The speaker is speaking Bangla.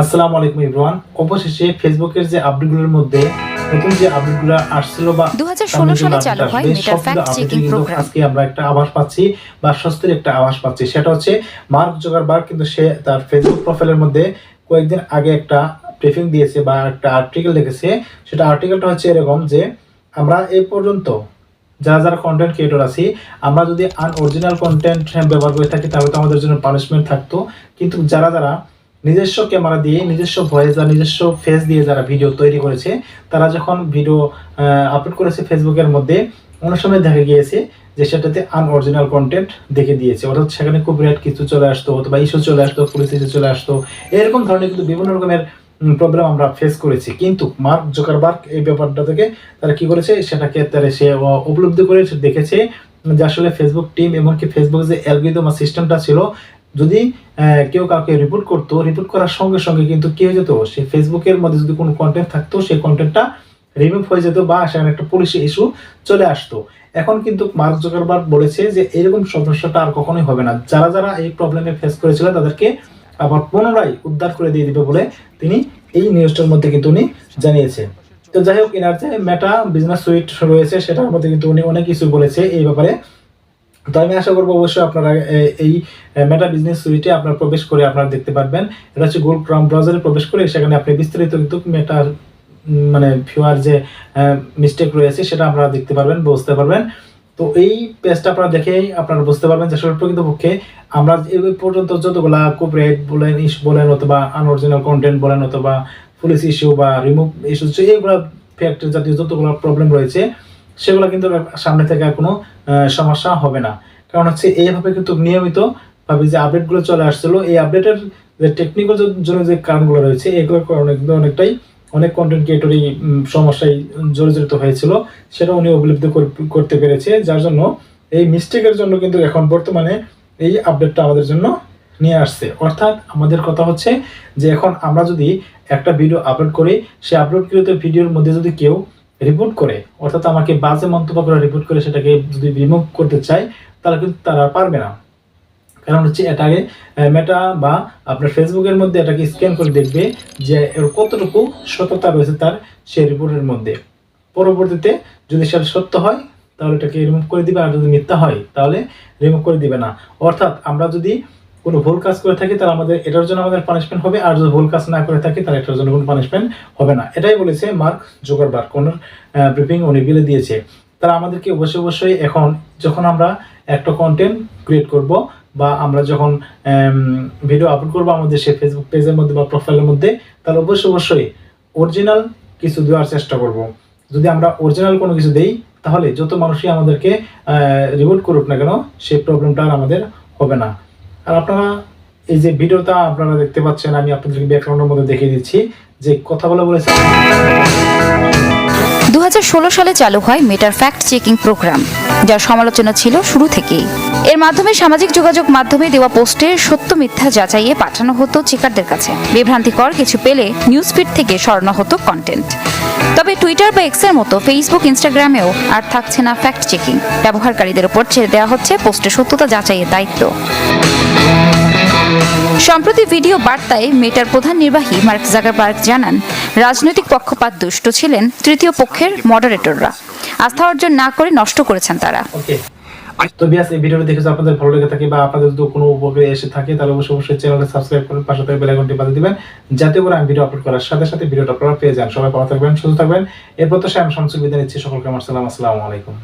আসসালামু আলাইকুম ইব্রান অবশেষে ফেসবুকের যে আপডেটগুলোর মধ্যে নতুন যে আপডেটগুলো আসছিল বা 2016 সালে চালু হয় মেটার ফ্যাক্ট চেকিং প্রোগ্রাম আজকে আমরা একটা আভাস পাচ্ছি বা স্বস্তির একটা আভাস পাচ্ছি। সেটা হচ্ছে মার্ক জোগারবার্গ কিন্তু সে তার ফেসবুক প্রোফাইলের মধ্যে কয়েকদিন আগে একটা ব্রিফিং দিয়েছে বা একটা আর্টিকেল লিখেছে সেটা আর্টিকেলটা হচ্ছে এরকম যে আমরা এই পর্যন্ত যারা যারা কন্টেন্ট ক্রিয়েটর আছি আমরা যদি আনঅরিজিনাল কন্টেন্ট ব্যবহার করে থাকি তাহলে তো আমাদের জন্য পানিশমেন্ট থাকতো। কিন্তু যারা যারা নিজস্ব ক্যামেরা দিয়ে, নিজস্ব ভয়েস নিজস্ব ফেস দিয়ে যারা ভিডিও তৈরি করেছে, তারা যখন ভিডিও আপলোড করেছে ফেসবুকের মধ্যে, অনেক সময় দেখা গিয়েছে যে সেটাতে আনঅরিজিনাল কন্টেন্ট দেখে দিয়েছে। অর্থাৎ সেখানে খুব রেট কিছু চলে আসতো, অথবা ইস্যু চলে আসতো পুলিশ ইস্যু চলে আসতো, এরকম ধরনের কিন্তু বিভিন্ন রকমের প্রবলেম আমরা ফেস করেছি। কিন্তু মার্ক জোকারবার্গ এই ব্যাপারটা থেকে তারা কি করেছে? সেটাকে তারা সে উপলব্ধি করে দেখেছে যে আসলে ফেসবুক টিম এমনকি ফেসবুক যে অ্যালগোরিদম সিস্টেমটা ছিল যদি কেউ কাউকে রিপোর্ট করতো রিপোর্ট করার সঙ্গে সঙ্গে কিন্তু কি হয়ে যেত, সে ফেসবুকের মধ্যে যদি কোনো কন্টেন্ট থাকতো সেই কন্টেন্টটা রিমুভ হয়ে যেত বা সেখানে একটা পুলিশ ইস্যু চলে আসতো। এখন কিন্তু মার্ক জোকারবার্গ বলেছে যে, এরকম সমস্যাটা আর কখনোই হবে না। যারা যারা এই প্রবলেমে ফেস করেছিল, তাদেরকে আবার পুনরায় উদ্ধার করে দিয়ে দিবে বলে তিনি এই নিউজটার মধ্যে কিন্তু উনি জানিয়েছে তো যাই হোক, এনার যে মেটা বিজনেস সুইট রয়েছে, সেটার মধ্যে কিন্তু উনি অনেক কিছু বলেছে এই ব্যাপারে। তো আমি আশা করব অবশ্যই আপনারা এই মেটা বিজনেস সুইটে আপনারা প্রবেশ করে আপনারা দেখতে পারবেন। এটা হচ্ছে গুগল ক্রম ব্রাউজারে প্রবেশ করে সেখানে আপনি বিস্তারিত কিন্তু মেটা মানে ভিউয়ার যে মিস্টেক রয়েছে সেটা আপনারা দেখতে পারবেন, বুঝতে পারবেন। তো এই পেজটা আপনারা দেখেই আপনারা বুঝতে পারবেন যে প্রকৃতপক্ষে আমরা এই পর্যন্ত যতগুলা কোপরেট বলেন, ইস বলেন অথবা আনঅরিজিনাল কন্টেন্ট বলেন অথবা পুলিশ ইস্যু বা রিমুভ ইস্যু এইগুলো ফ্যাক্টর জাতীয় যতগুলো প্রবলেম রয়েছে সেগুলো কিন্তু সামনে থেকে আর কোনো সমস্যা হবে না। কারণ হচ্ছে এইভাবে কিন্তু নিয়মিত ভাবে যে আপডেটগুলো চলে আসছিল, এই আপডেটের যে টেকনিক্যাল জন্য যে কারণগুলো রয়েছে, এগুলোর কারণে কিন্তু অনেকটাই অনেক কন্টেন্ট ক্রিয়েটরই সমস্যায় জর্জরিত হয়েছিল, সেটা উনি উপলব্ধি করতে পেরেছে। যার জন্য এই মিস্টেকের জন্য কিন্তু এখন বর্তমানে এই আপডেটটা আমাদের জন্য নিয়ে আসছে। অর্থাৎ আমাদের কথা হচ্ছে যে এখন আমরা যদি একটা ভিডিও আপলোড করি, সেই আপলোডকৃত ভিডিওর মধ্যে যদি কেউ রিপোর্ট করে, অর্থাৎ আমাকে বাজে মন্তব্য করে রিপোর্ট করে সেটাকে যদি রিমুভ করতে চায়, তাহলে কিন্তু তারা পারবে না। কারণ হচ্ছে এটাকে মেটা বা আপনার ফেসবুকের মধ্যে এটাকে স্ক্যান করে দেখবে যে এর কতটুকু সততা রয়েছে তার সেই রিপোর্টের মধ্যে। পরবর্তীতে যদি সেটা সত্য হয়, তাহলে এটাকে রিমুভ করে দিবে, আর যদি মিথ্যা হয়, তাহলে রিমুভ করে দিবে না। অর্থাৎ আমরা যদি কোনো ভুল কাজ করে থাকি, তাহলে আমাদের এটার জন্য আমাদের পানিশমেন্ট হবে, আর যদি ভুল কাজ না করে থাকি, তাহলে এটার জন্য কোনো পানিশমেন্ট হবে না। এটাই বলেছে মার্ক জোগারবার্গ কোন ব্রিফিং উনি বিলে দিয়েছে। তারা আমাদেরকে অবশ্যই অবশ্যই এখন যখন আমরা একটা কন্টেন্ট ক্রিয়েট করব, বা আমরা যখন ভিডিও আপলোড করব আমাদের সেই ফেসবুক পেজের মধ্যে বা প্রোফাইলের মধ্যে, তাহলে অবশ্যই অবশ্যই অরিজিনাল কিছু দেওয়ার চেষ্টা করব। যদি আমরা অরিজিনাল কোনো কিছু দেই, তাহলে যত মানুষই আমাদেরকে রিপোর্ট করুক না কেন, সেই প্রবলেমটা আর আমাদের হবে না। আর আপনারা এই যে ভিডিওটা আপনারা দেখতে পাচ্ছেন, আমি আপনাদেরকে ব্যাকগ্রাউন্ডের মধ্যে দেখিয়ে দিচ্ছি যে কথাগুলো বলেছে। দু সালে চালু হয় মেটার ফ্যাক্ট চেকিং প্রোগ্রাম যার সমালোচনা ছিল শুরু থেকেই। এর মাধ্যমে সামাজিক যোগাযোগ মাধ্যমে দেওয়া পোস্টের সত্য মিথ্যা যাচাইয়ে পাঠানো হতো চেকারদের কাছে। বিভ্রান্তিকর কিছু পেলে নিউজ ফিড থেকে সরানো হতো কন্টেন্ট তবে টুইটার বা এক্সের মতো ফেসবুক ইনস্টাগ্রামেও আর থাকছে না ফ্যাক্ট চেকিং ব্যবহারকারীদের উপর ছেড়ে দেওয়া হচ্ছে পোস্টের সত্যতা যাচাইয়ের দায়িত্ব। সম্প্রতি ভিডিও বার্তায় মেটার প্রধান নির্বাহী মার্ক জাগারবার্গ জানান, রাজনৈতিক পক্ষপাত দুষ্ট ছিলেন তৃতীয় পক্ষের মডারেটররা আস্থা অর্জন না করে নষ্ট করেছেন তারা। তো বিয়াস, এই দেখে আপনাদের ভালো লেগে থাকে বা আপনাদের যদি কোনো উপকারে এসে থাকে, তাহলে অবশ্যই অবশ্যই চ্যানেলটা সাবস্ক্রাইব করুন পাশে বেল আইকনটি বাজিয়ে দিবেন, যাতে করে আমি ভিডিও আপলোড করার সাথে সাথে ভিডিওটা আপনারা পেয়ে যান। সবাই ভালো থাকবেন, সুস্থ থাকবেন। এরপর তো আমি সংসদ বিদায় নিচ্ছি। সকলকে আমার সালাম, আসসালামু আলাইকুম।